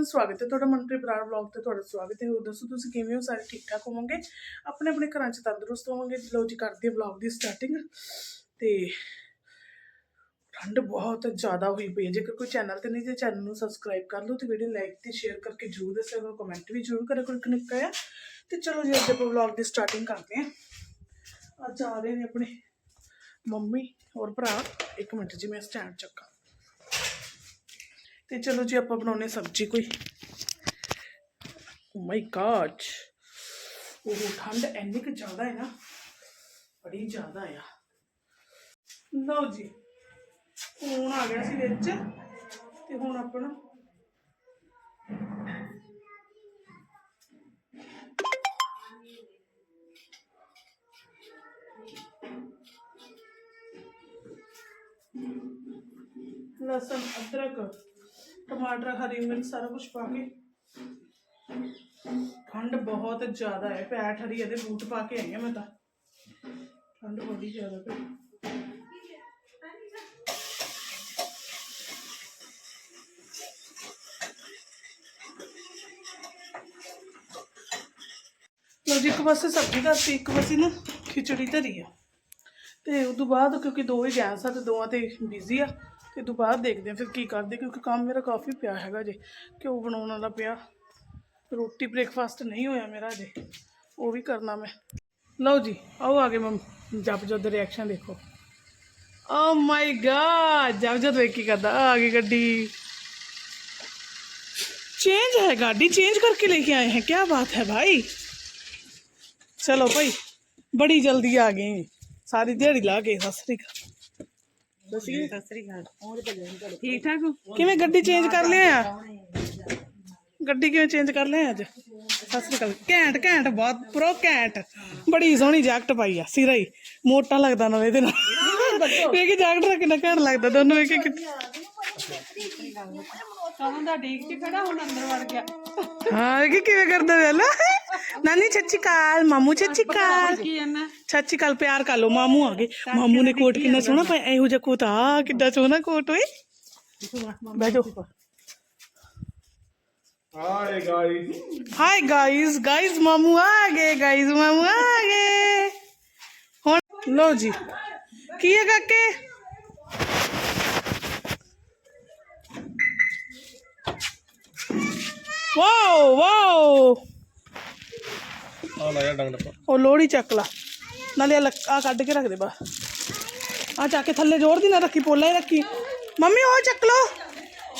ਦਾ ਸਵਾਗਤ ਹੈ। ਤੁਹਾਡਾ ਮਨਪ੍ਰੀਤ ਬਰਾੜ ਬਲੌਗ ਤੇ ਤੁਹਾਡਾ ਸਵਾਗਤ ਹੈ। ਹੋਰ ਦੱਸੋ, ਤੁਸੀਂ ਕਿਵੇਂ ਹੋ? ਸਾਰੇ ਠੀਕ ਠਾਕ ਹੋਵੋਗੇ? ਆਪਣੇ ਆਪਣੇ ਘਰਾਂ 'ਚ ਤੰਦਰੁਸਤ ਹੋਵੋਗੇ? ਲਓ ਜੀ, ਕਰਦੇ ਹਾਂ ਬਲੌਗ ਦੀ ਸਟਾਰਟਿੰਗ ਤੇ ਠੰਡ ਬਹੁਤ ਜ਼ਿਆਦਾ ਹੋਈ ਪਈ ਹੈ। ਜੇਕਰ ਕੋਈ ਚੈਨਲ ਤੇ ਨਹੀਂ ਤੇ ਚੈਨਲ ਨੂੰ ਸਬਸਕ੍ਰਾਈਬ ਕਰ ਲਓ ਤੇ ਵੀਡੀਓ ਲਾਈਕ ਤੇ ਸ਼ੇਅਰ ਕਰਕੇ ਜਰੂਰ ਦੱਸਿਓ ਕਰੋ। ਕਮੈਂਟ ਵੀ ਜਰੂਰ ਕਰਿਆ ਕਰੋ ਇੱਕ ਨਿੱਕਾ ਆ ਤੇ ਚਲੋ ਜੀ, ਅੱਜ ਆਪਾਂ ਬਲੌਗ ਦੀ ਸਟਾਰਟਿੰਗ ਕਰਦੇ ਹਾਂ। ਅੱਜ ਆ ਰਹੇ ਨੇ ਆਪਣੇ ਮੰਮੀ ਔਰ ਭਰਾ। ਇੱਕ ਮਿੰਟ ਜੀ, ਮੈਂ ਸਟੈਂਡ ਚੱਕਾਂ। ਤੇ ਚਲੋ ਜੀ ਆਪਾਂ ਬਣਾਉਨੇ ਸਬਜ਼ੀ ਕੋਈ ਓ ਮਾਈ ਗॉड ਉਹ ਠੰਡ ਇੰਨੀ ਕੁ ਜ਼ਿਆਦਾ ਹੈ ਨਾ ਬੜੀ ਜ਼ਿਆਦਾ ਆ ਲਓ ਜੀ ਫੋਨ ਆ ਗਿਆ ਸੀ ਵਿੱਚ ਤੇ ਹੁਣ ਆਪਣਾ ਲਸਣ ਅਦਰਕ ਟਮਾਟਰ, ਹਰੀ ਮਿਰਚ ਸਾਰਾ ਕੁਝ ਪਾ ਕੇ। ਠੰਡ ਬਹੁਤ ਜ਼ਿਆਦਾ ਹੈ, ਪੈਟ ਹਰੀ ਇਹਦੇ ਬੂਟ ਪਾ ਕੇ ਆਈ ਹਾਂ ਮੈਂ ਤਾਂ। ਠੰਡ ਬੜੀ ਜ਼ਿਆਦਾ ਪਈ। ਲੋ ਜੀ, ਇੱਕ ਪਾਸੇ ਸਬਜ਼ੀ ਧਰਤੀ, ਇੱਕ ਪਾਸੇ ਨਾ ਖਿਚੜੀ ਧਰੀ ਆ। ਤੇ ਉਸ ਤੋਂ ਬਾਅਦ ਕਿਉਂਕਿ ਦੋ ਹੀ ਗੈਸ ਆ ਤੇ ਦੋਵਾਂ ਤੇ ਬਿਜ਼ੀ ਆ कि दोबारा देखते हैं फिर की करते क्योंकि काम मेरा काफ़ी पिया है जे घ्यो बना वाला पिया रोटी ब्रेकफास्ट नहीं हो मेरा अजय वो भी करना मैं लो जी आओ आगे मम जब जो रिएक्शन देखो ओ माई गॉड जब जद वे की करता आगे गड्डी चेंज है गाड़ी चेंज करके लेके आए हैं क्या बात है भाई चलो भाई बड़ी जल्दी आ गई सारी दिहाड़ी ला गए सत श्रीकाल ਕਿਵੇਂ ਗੱਡੀ ਚੇਂਜ ਕਰ ਲਿਆ? ਆ ਗੱਡੀ ਕਿਵੇਂ ਚੇਂਜ ਕਰ ਲਿਆ ਅੱਜ? ਸਤਿ ਸ੍ਰੀ ਘੈਂਟ ਘੈਂਟ ਬਹੁਤ ਪ੍ਰੋ ਘੈਂਟ। ਬੜੀ ਸੋਹਣੀ ਜੈਕਟ ਪਾਈ ਆ ਸਿਰਾ ਹੀ। ਮੋਟਾ ਲੱਗਦਾ ਨਾ ਇਹਦੇ ਨਾਲ। ਵੇਖ ਕੇ ਜੈਕਟ ਦਾ ਕਿੰਨਾ ਘੈਂਟ ਲੱਗਦਾ ਦੋਨੋਂ ਵੇਖ ਕੇ ਕਹਾਂ ਦਾ ਡੀਕ ਚ ਖੜਾ ਹੁਣ ਅੰਦਰ ਵੜ ਗਿਆ। ਹਾਂ ਇਹ ਕਿਵੇਂ ਕਰਦਾ ਵੇਲਾ ਨਾ ਨਾਨੀ ਛੱਚੀ ਕਾਲ ਮਾਮੂ ਛੱਚੀ ਕਾਲ ਕੀ ਇਹਨਾਂ ਛੱਚੀ ਕਾਲ ਪਿਆਰ ਕਰ ਲੋ ਮਾਮੂ ਆ ਗਏ ਮਾਮੂ ਨੇ ਕੋਟ ਕਿੰਨਾ ਸੋਹਣਾ ਪਾਇਆ ਇਹੋ ਜਿਹਾ ਕੋਟ ਆ ਕਿੱਡਾ ਸੋਹਣਾ ਕੋਟ ਓਏ ਬਹਿ ਜਾਓ ਹਾਏ ਗਾਇਸ ਹਾਈ ਗਾਇਸ ਗਾਇਸ ਮਾਮੂ ਆ ਗਏ ਗਾਇਸ ਮਾਮੂ ਆ ਗਏ ਹੁਣ ਲੋ ਜੀ ਕੀ ਹੈ ਕਾਕੇ ਵਾਓ ਵਾਓ ਆ ਲੈ ਡੰਗ ਡੱਪਾ। ਉਹ ਲੋੜੀ ਚੱਕ ਲਾ। ਨਾਲੇ ਆ ਕੱਢ ਕੇ ਰੱਖ ਦੇ ਬਾ ਆ ਚੱਕ ਕੇ ਥੱਲੇ ਜੋੜ ਦੀ ਨਾ ਰੱਖੀ, ਪੋਲਾ ਹੀ ਰੱਖੀ। ਮੰਮੀ, ਉਹ ਚੱਕ ਲੋ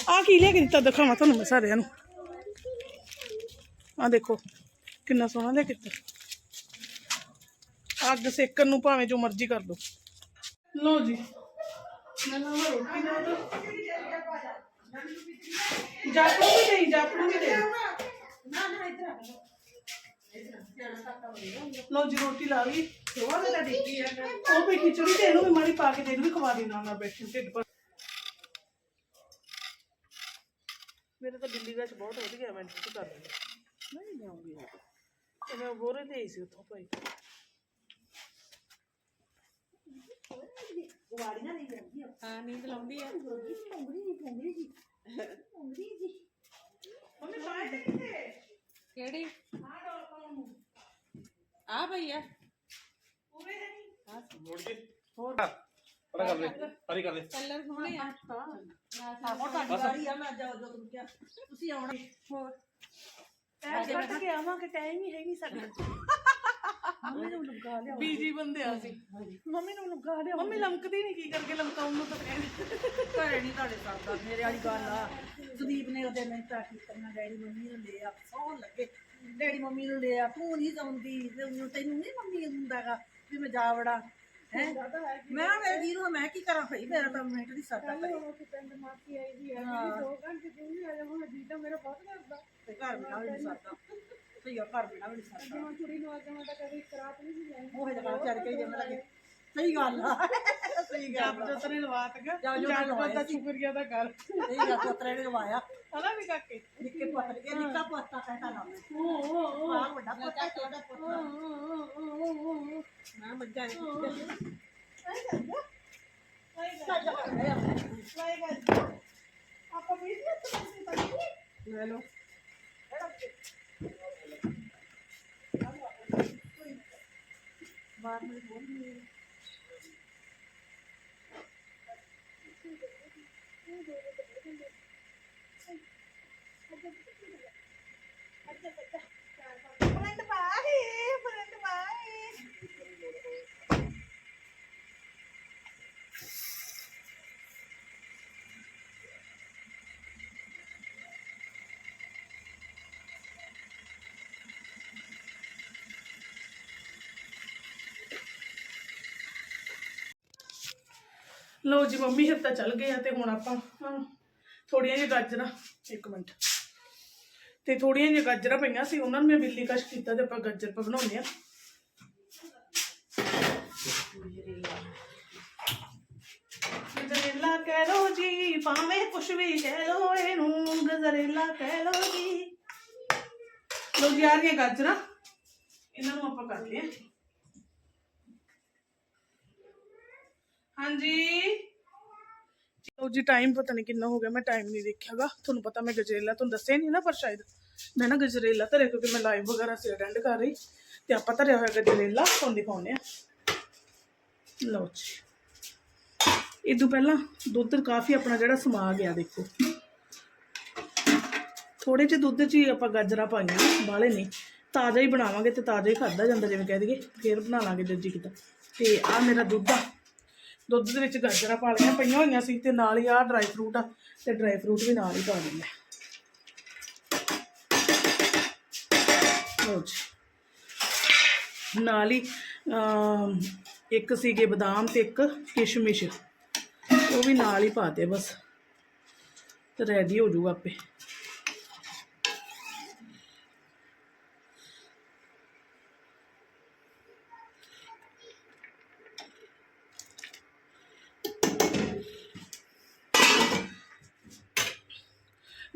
ਆ ਕੀ ਲਿਆ ਕੇ ਦਿੱਤਾ? ਦਿਖਾਵਾਂ ਤੁਹਾਨੂੰ ਮੈਂ ਸਾਰਿਆਂ ਨੂੰ। ਆ ਦੇਖੋ, ਕਿੰਨਾ ਸੋਹਣਾ ਲਿਆ ਕੀਤਾ ਅੱਗ ਸੇਕਣ ਨੂੰ ਭਾਵੇਂ ਜੋ ਮਰਜ਼ੀ ਕਰ ਲਓ ਲੋ ਜੀ। ਮੈਂ ਨਾ ਰੋਟੀ ਨਾ ਦੋ ਵੀ ਦੇ ਜਾਪੂ ਵੀ ਦੇ। ਲਓ ਜੀ ਰੋਟੀ ਲਾ ਲਈ। ਸੋਵਾ ਦਾ ਦਿੱਤੀ ਹੈ ਉਹ ਵੀ ਖਿਚੜੀ ਤੇ ਇਹਨੂੰ ਵੀ ਮਾੜੀ ਪਾ ਕੇ ਦੇ ਦੂੰ ਵੀ ਖਵਾ ਦੇਣਾ ਨਾ ਬੈਠੀ ਢਿੱਡ ਪਰ ਮੇਰੇ ਤਾਂ ਦਿੱਲੀ ਵਿੱਚ ਬਹੁਤ ਵਧੀਆ ਮੈਂ ਠੀਕ ਕਰ ਲਈ ਨਹੀਂ ਜਾਊਂਗੀ। ਤੇ ਮੈਂ ਬੋਰੇ ਤੇ ਆਈ ਸੀ ਉੱਥੋਂ ਭਾਈ। ਹਾਂ ਨੀਂਦ ਲਾਉਂਦੀ ਆ। ਮੰਮੀ ਪਾਏ ਤੇ ਕਿੱਥੇ ਕਿਹੜੀ ਆ ਡੋਲ ਪਾਉਣ ਨੂੰ ਆ। ਭਈਆ ਪੂਰੇ ਹੈ ਨਹੀਂ। ਮੋੜ ਜੀ ਹੋਰ। ਪੜਾ ਕਰ ਲੈ। ਹਰੀ ਕਰ ਲੈ। ਕਲਰ ਸੋਹਣੇ ਆ। ਟਾਈਮ ਕੱਟ ਕੇ ਆਵਾਂਗੇ ਟਾਈਮ ਹੀ ਹੈ ਨਹੀਂ ਸਾਡਾ। ਮੰਮੀ ਨੂੰ ਲੁਕਾ ਲਿਆ ਬੀਜੀ ਬੰਦੇ ਆ ਸੀ ਮੰਮੀ ਨੂੰ ਲੁਕਾ ਲਿਆ ਮੰਮੀ ਲਮਕਦੀ ਨਹੀਂ ਕੀ ਕਰਕੇ ਲਮਕਾਉਣ ਨੂੰ ਤਾਂ ਕਹਿੰਦੇ। ਘਰੇ ਨਹੀਂ ਤੁਹਾਡੇ ਸਰਦਾ ਮੇਰੇ ਵਾਲੀ ਗੱਲ ਆ। ਸੁਦੀਪ ਨੇ ਉਹਦੇ ਮੈਂ ਤਾਂ ਕਰਨਾ ਡੈਡੀ ਮੰਮੀ ਨੂੰ ਲਿਆ ਸੌਣ ਲੱਗੇ। ਡੈਡੀ ਮੰਮੀ ਨੂੰ ਲਿਆ ਤੂੰ ਨਹੀਂ ਚਾਹੁੰਦੀ ਤੇ ਉਹਨੂੰ ਤੈਨੂੰ ਨਹੀਂ ਮੰਮੀ ਹੁੰਦਾਗਾ ਵੀ ਮੈਂ ਜਾ ਵੜਾ ਹੈ? ਮੈਂ ਮੇਰੇ ਵੀਰ ਨੂੰ ਮੈਂ ਕੀ ਕਰਾਂ ਭਈ ਮੇਰਾ ਤਾਂ ਮਿੰਟ ਦੀ ਸਰਦਾ ਕਰੇ ਪਿੰਡ ਮਾਸੀ ਆਈ ਦੀ ਹੈ ਹਾਂ। ਦੋ ਘੰਟੇ ਤੂੰ ਵੀ ਆ ਜਾ ਹੁਣ ਜੀ ਤਾਂ ਮੇਰਾ ਬਹੁਤ ਕਰਦਾ। ਤੇ ਘਰ ਬਿਨਾ ਵੀ ਨਹੀਂ ਸਰਦਾ ਸਹੀ ਆ ਘਰ ਬਿਨਾ ਵੀ ਨਹੀਂ ਸਰਦਾ ਹੁਣ ਕੁੜੀ ਨੂੰ ਅੱਜ ਮੈਂ ਤਾਂ ਕਦੇ ਕਰਾਤ ਨਹੀਂ ਸੀ ਲੈਣੀ ਉਹ ਜਗਾ ਚੱਲ ਕੇ ਜੰਮ ਲੱਗੇ ਸਹੀ ਗੱਲ ਆ। ਸਹੀ ਗੱਲ ਜੱਬ ਆ ਜੋਤ ਨੇ ਲਵਾਤ ਗਾ ਜੱਬ ਜੋਤ ਨੇ ਜੱਬ ਲਵਾਇਆ ਦਾ ਸੀ। ਸ਼ੁਕਰੀਆ ਦਾ ਕਰ। ਸਹੀ ਗੱਲ ਪੁੱਤਰੇ ਨੇ ਗਵਾਇਆ ਹਨਾ ਵੀ ਕਾਕੇ? ਨਿੱਕੇ ਪੁੱਤ ਇਹ ਨਿੱਕਾ ਪੁੱਤ ਆ ਕਹਿੰਦਾ ਨਾਮ ਹੈ ਓ ਓ ਓ ਆ ਵੱਡਾ ਪੁੱਤ ਆ ਛੋਟਾ ਪੁੱਤ ਆ। ਮੈਂ ਮੱਝਾਂ ਨੇ ਆਪਾਂ ਵੀ ਲੈ ਲਓ। ਬਾਹਰ ਮੇਰੇ ਬੋਲ ਨਹੀਂ। ਫਰੈਂਡ ਬਾਏ ਫਰੈਂਡ ਬਾਏ ਲੋ ਜੀ ਮੰਮੀ ਹਰ ਤਾਂ ਚੱਲ ਗਏ ਆ ਤੇ ਹੁਣ ਆਪਾਂ ਹਾਂ, ਥੋੜੀਆਂ ਜਿਹੀਆਂ ਗਾਜਰਾਂ, ਇੱਕ ਮਿੰਟ। ਤੇ ਥੋੜੀਆਂ ਜਿਹੀਆਂ ਗਾਜਰਾਂ ਪਈਆਂ ਸੀ, ਉਹਨਾਂ ਨੂੰ ਮੈਂ ਬਿੱਲੀ ਕਸ਼ ਕੀਤਾ ਤੇ ਆਪਾਂ ਗਾਜਰ ਪਾ ਬਣਾਉਂਦੇ ਆ ਗਜਰੇਲਾ ਕਹਿ ਲੋ ਜੀ, ਭਾਵੇਂ ਕੁਛ ਵੀ ਕਹਿ ਲੋ ਇਹਨੂੰ ਗਜਰੇਲਾ ਕਹਿ ਲੋ ਜੀ। ਲੋ ਜੀ, ਆ ਰਹੀਆਂ ਗਾਜਰਾਂ। ਇਹਨਾਂ ਨੂੰ ਆਪਾਂ ਕਰ ਲਿਆ ਹਾਂਜੀ। ਲਓ ਜੀ ਟਾਈਮ ਪਤਾ ਨਹੀਂ ਕਿੰਨਾ ਹੋ ਗਿਆ, ਮੈਂ ਟਾਈਮ ਨਹੀਂ ਦੇਖਿਆਗਾ। ਤੁਹਾਨੂੰ ਪਤਾ ਮੈਂ ਗਜਰੇਲਾ ਤੁਹਾਨੂੰ ਦੱਸਿਆ ਨਹੀਂ ਨਾ ਪਰ ਸ਼ਾਇਦ ਮੈਂ ਨਾ ਗਜਰੇਲਾ ਧਰਿਆ ਕਿਉਂਕਿ ਮੈਂ ਲਾਈਵ ਵਗੈਰਾ ਸੀ ਅਟੈਂਡ ਕਰ ਰਹੀ। ਤੇ ਆਪਾਂ ਧਰਿਆ ਹੋਇਆ ਗਜਰੇਲਾ ਤੁਹਾਨੂੰ ਦਿਖਾਉਂਦੇ ਆ ਲਓ ਜੀ। ਇਹ ਤੋਂ ਪਹਿਲਾਂ ਦੁੱਧ ਕਾਫੀ ਆਪਣਾ ਜਿਹੜਾ ਸਮਾ ਗਿਆ, ਦੇਖੋ। ਥੋੜੇ ਜਿਹੇ ਦੁੱਧ 'ਚ ਹੀ ਆਪਾਂ ਗਾਜਰਾਂ ਪਾਈਆਂ ਬਾਲੇ ਨਹੀਂ। ਤਾਜ਼ਾ ਹੀ ਬਣਾਵਾਂਗੇ ਤੇ ਤਾਜ਼ਾ ਹੀ ਖਾਦਾ ਜਾਂਦਾ, ਜਿਵੇਂ ਕਹਿ ਦਈਏ। ਫੇਰ ਬਣਾ ਲਾਂਗੇ ਜਦ ਜੀ ਕਿਤਾ। ਤੇ ਆ ਮੇਰਾ ਦੁੱਧ ਆ। ਦੁੱਧ ਦੇ ਵਿੱਚ ਗਾਜਰਾਂ ਪਾ ਲਈਆਂ, ਪਈਆਂ ਹੋਈਆਂ ਸੀ ਤੇ ਨਾਲ ਹੀ ਆਹ ਡਰਾਈ ਫਰੂਟ ਆ ਤੇ ਡਰਾਈ ਫਰੂਟ ਵੀ ਨਾਲ ਹੀ ਪਾ ਦਿੰਦੇ ਲਓ ਜੀ। ਨਾਲ ਹੀ ਇੱਕ ਸੀਗੇ ਬਦਾਮ ਤੇ ਇੱਕ ਕਿਸ਼ਮਿਸ਼। ਉਹ ਵੀ ਨਾਲ ਹੀ ਪਾਤੇ ਬਸ। ਤੇ ਰੈਡੀ ਹੋ ਜਾਊਗਾ ਆਪੇ।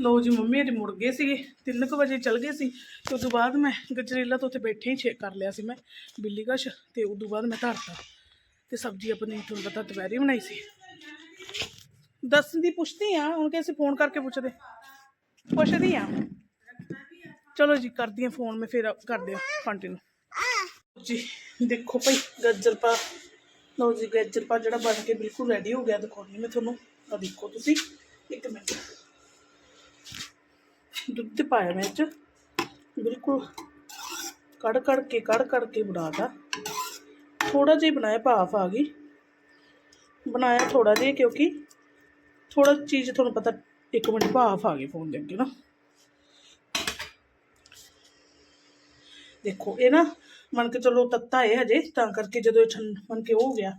ਲੋ ਜੀ, ਮੰਮੀ ਅੱਜ ਮੁੜ ਗਏ ਸੀਗੇ 3 ਕੁ ਵਜੇ ਚਲ ਗਏ ਸੀ, ਤੇ ਉਦੋਂ ਬਾਅਦ ਮੈਂ ਗਜਰੇਲਾ ਤੋਂ ਉੱਥੇ ਬੈਠੇ ਹੀ ਛੇ ਕਰ ਲਿਆ ਸੀ ਮੈਂ, ਬਿੱਲੀ ਕਸ਼, ਤੇ ਉਦੋਂ ਬਾਅਦ ਮੈਂ ਧਰਤਾ, ਤੇ ਸਬਜ਼ੀ ਆਪਣੀ ਤੁਹਾਨੂੰ ਪਤਾ ਦੁਪਹਿਰੇ ਬਣਾਈ ਸੀ। ਦੱਸਣ ਦੀ ਪੁੱਛਦੀ ਆ ਹੁਣ ਕਿ ਅਸੀਂ ਫੋਨ ਕਰਕੇ ਪੁੱਛਦੇ। ਪੁੱਛਦੀ ਆ ਚਲੋ ਜੀ, ਕਰਦੀ ਆ ਫੋਨ ਮੈਂ ਫਿਰ ਕਰਦੇ ਆ ਕੰਟੀਨਿਊ ਜੀ, ਦੇਖੋ ਭਾਈ, ਗਾਜਰ ਪਾ, ਲਓ ਜੀ, ਗਾਜਰ ਪਾ ਜਿਹੜਾ ਬਣ ਕੇ ਬਿਲਕੁਲ ਰੈਡੀ ਹੋ ਗਿਆ, ਦਿਖਾਉਣੀ ਮੈਂ ਤੁਹਾਨੂੰ ਆ ਦੇਖੋ ਤੁਸੀਂ, ਇੱਕ ਮਿੰਟ। ਦੁੱਧ ਪਾਇਆ ਮੈਂ ਇਹ 'ਚ। ਬਿਲਕੁਲ ਕੜ ਕੜ ਕੇ, ਕੜ ਕੜ ਕੇ ਬਣਾਤਾ। ਥੋੜਾ ਜਿਹਾ ਹੀ ਬਣਾਇਆ, ਭਾਫ ਆ ਗਈ। ਬਣਾਇਆ ਥੋੜਾ ਜਿਹਾ ਕਿਉਂਕਿ ਥੋੜਾ ਚੀਜ਼ ਤੁਹਾਨੂੰ ਪਤਾ ਇੱਕ ਮਿੰਟ ਭਾਫ ਆ ਗਈ ਫੋਨ ਦੇ ਅੱਗੇ ਨਾ। ਦੇਖੋ, ਇਹ ਨਾ ਮੰਨ ਕੇ ਚਲੋ ਤੱਤਾ ਹੈ ਹਜੇ, ਤਾਂ ਕਰਕੇ ਜਦੋਂ ਇਹ ਠੰਡ ਮੰਨ ਕੇ ਉਹ ਹੋ ਗਿਆ।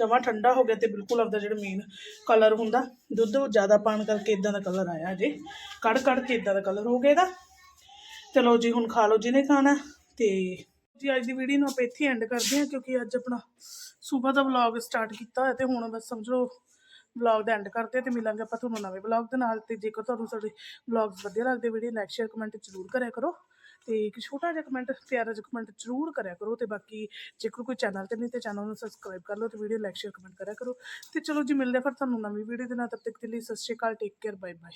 ਜਮਾ ਠੰਡਾ ਹੋ ਗਿਆ ਤੇ ਬਿਲਕੁਲ ਆਪਦਾ ਜਿਹੜਾ ਮੇਨ ਕਲਰ ਹੁੰਦਾ, ਦੁੱਧ ਉਹ ਜ਼ਿਆਦਾ ਪਾਣ ਕਰਕੇ ਇਦਾਂ ਦਾ ਕਲਰ ਆਇਆ ਜੇ। ਕੜ ਕੜ ਕੇ ਇਦਾਂ ਦਾ ਕਲਰ ਹੋ ਗਿਆ ਇਹਦਾ। ਚਲੋ ਜੀ, ਹੁਣ ਖਾ ਲਓ ਜਿਹਨੇ ਖਾਣਾ। ਤੇ ਜੀ, ਅੱਜ ਦੀ ਵੀਡੀਓ ਨੂੰ ਆਪਾਂ ਇੱਥੇ ਐਂਡ ਕਰਦੇ ਹਾਂ, ਕਿਉਂਕਿ ਅੱਜ ਆਪਣਾ ਸਵੇਰ ਦਾ ਵਲੌਗ ਸਟਾਰਟ ਕੀਤਾ ਹੋਇਆ ਤੇ ਹੁਣ ਬਸ ਸਮਝੋ ਵਲੌਗ ਦਾ ਐਂਡ ਕਰਦੇ ਹਾਂ ਤੇ ਮਿਲਾਂਗੇ ਆਪਾਂ ਤੁਹਾਨੂੰ ਨਵੇਂ ਵਲੌਗ ਦੇ ਨਾਲ। ਤੇ ਜੇਕਰ ਤੁਹਾਨੂੰ ਸਾਡੇ ਵਲੌਗਸ ਵਧੀਆ ਲੱਗਦੇ ਵੀਡੀਓ ਲਾਈਕ ਸ਼ੇਅਰ ਕਮੈਂਟ ਜ਼ਰੂਰ ਕਰਿਆ ਕਰੋ। ਤੇ ਇੱਕ ਛੋਟਾ ਜਿਹਾ ਕਮੈਂਟ ਪਿਆਰਾ ਜਿਹਾ ਕਮੈਂਟ ਜ਼ਰੂਰ ਕਰਿਆ ਕਰੋ ਤੇ ਬਾਕੀ ਜੇਕਰ ਕੋਈ ਚੈਨਲ ਤੇ ਨਹੀਂ ਤੇ ਚੈਨਲ ਨੂੰ ਸਬਸਕ੍ਰਾਈਬ ਕਰ ਲਓ ਤੇ ਵੀਡੀਓ ਲਾਈਕ ਸ਼ੇਅਰ ਕਮੈਂਟ ਕਰਿਆ ਕਰੋ। ਤੇ ਚਲੋ ਜੀ, ਮਿਲਦੇ ਫਿਰ ਤੁਹਾਨੂੰ ਨਵੀਂ ਵੀਡੀਓ ਦੇ ਨਾਲ ਤਬ ਤੱਕ ਦੇ ਲਈ ਸਤਿ ਸ਼੍ਰੀ ਅਕਾਲ ਟੇਕ ਕੇਅਰ ਬਾਏ ਬਾਏ